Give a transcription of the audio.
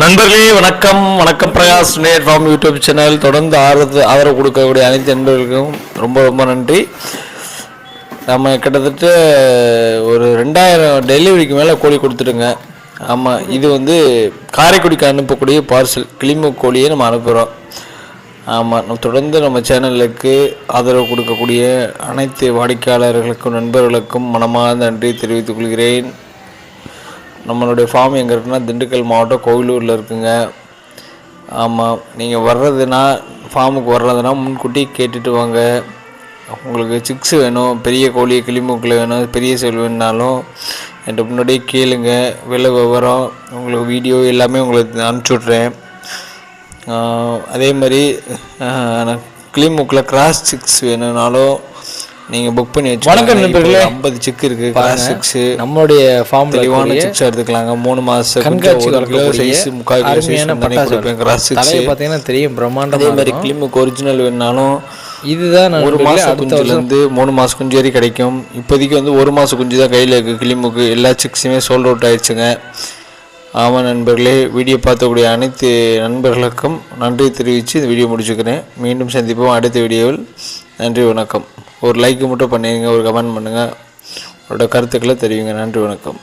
நண்பர்களே வணக்கம். வணக்கம் Prakash. Net farm YouTube channel. தொடர்ந்து ஆதரவு ஆதரவு கொடுக்கக்கூடிய அனைத்து நண்பர்களுக்கும் ரொம்ப ரொம்ப நன்றி. நம்ம கிட்டத்தட்ட ஒரு ரெண்டாயிரம் டெலிவரிக்கு மேலே கோழி கொடுத்துருங்க ஆமாம் இது வந்து காரைக்குடிக்கு அனுப்பக்கூடிய பார்சல். கிளிமு கோழியை நம்ம அனுப்புகிறோம் ஆமாம் நம்ம தொடர்ந்து நம்ம சேனலுக்கு ஆதரவு கொடுக்கக்கூடிய அனைத்து வாடிக்கையாளர்களுக்கும் நண்பர்களுக்கும் மனமார்ந்த நன்றி தெரிவித்துக் கொள்கிறேன். நம்மளுடைய ஃபார்ம் எங்கே இருக்குன்னா திண்டுக்கல் மாவட்டம் கோவிலூரில் இருக்குங்க. ஆமாம் நீங்கள் வர்றதுனா ஃபார்முக்கு வர்றதுனா முன்கூட்டி கேட்டுட்டு வாங்க. உங்களுக்கு சிக்ஸ் வேணும் பெரிய கோழி கிளிமூக்கில் வேணும் பெரிய செல் வேணுனாலும் என்கிட்ட முன்னாடியே கேளுங்க. விலை விவரம் உங்களுக்கு வீடியோ எல்லாமே உங்களுக்கு அனுப்பிச்சி விட்றேன் அதே மாதிரி கிளிமூக்கில் கிராஸ் சிக்ஸ் வேணும்னாலும் நீங்கள் புக் பண்ணி வச்சு வணக்கம் நண்பர்களே. ஐம்பது சிக் இருக்குது கிராஸ் சிக்ஸு நம்மளுடைய ஃபார்ம்ல தெளிவான சிக்ஸ் எடுத்துக்கலாங்க. மூணு மாசம் கண்காட்சி சைஸ் முக்கால் அருமையான பண்ணி பட்டாசு கிராஸ் சிக்ஸ் பார்த்தீங்கன்னா தெரியும் அதே பிரம்மாண்டமா மாதிரி இருக்கும். கிளிமுக்கு ஒரிஜினல் வேணுனாலும் இதுதான் ஒரு நண்பர்களே மாசம் அடுத்த குஞ்சுல வருஷம். இருந்து மூணு மாசம் குஞ்சு வரை கிடைக்கும். இப்போதைக்கு வந்து ஒரு மாசம் குஞ்சு தான் கையில் இருக்குது கிளிமுக்கு எல்லா சிக்ஸுமே சோல்ட் அவுட் ஆயிடுச்சுங்க. ஆமாம் நண்பர்களே வீடியோ பார்த்தக்கூடிய அனைத்து நண்பர்களுக்கும் நன்றி தெரிவித்து இந்த வீடியோ முடிச்சுக்கிறேன். மீண்டும் சந்திப்போம் அடுத்த வீடியோவில். நன்றி வணக்கம். ஒரு லைக் மட்டும் பண்ணிடுங்க ஒரு கமெண்ட் பண்ணுங்கள் உங்களோட கருத்துக்களை தெரிவிங்க. நன்றி வணக்கம்.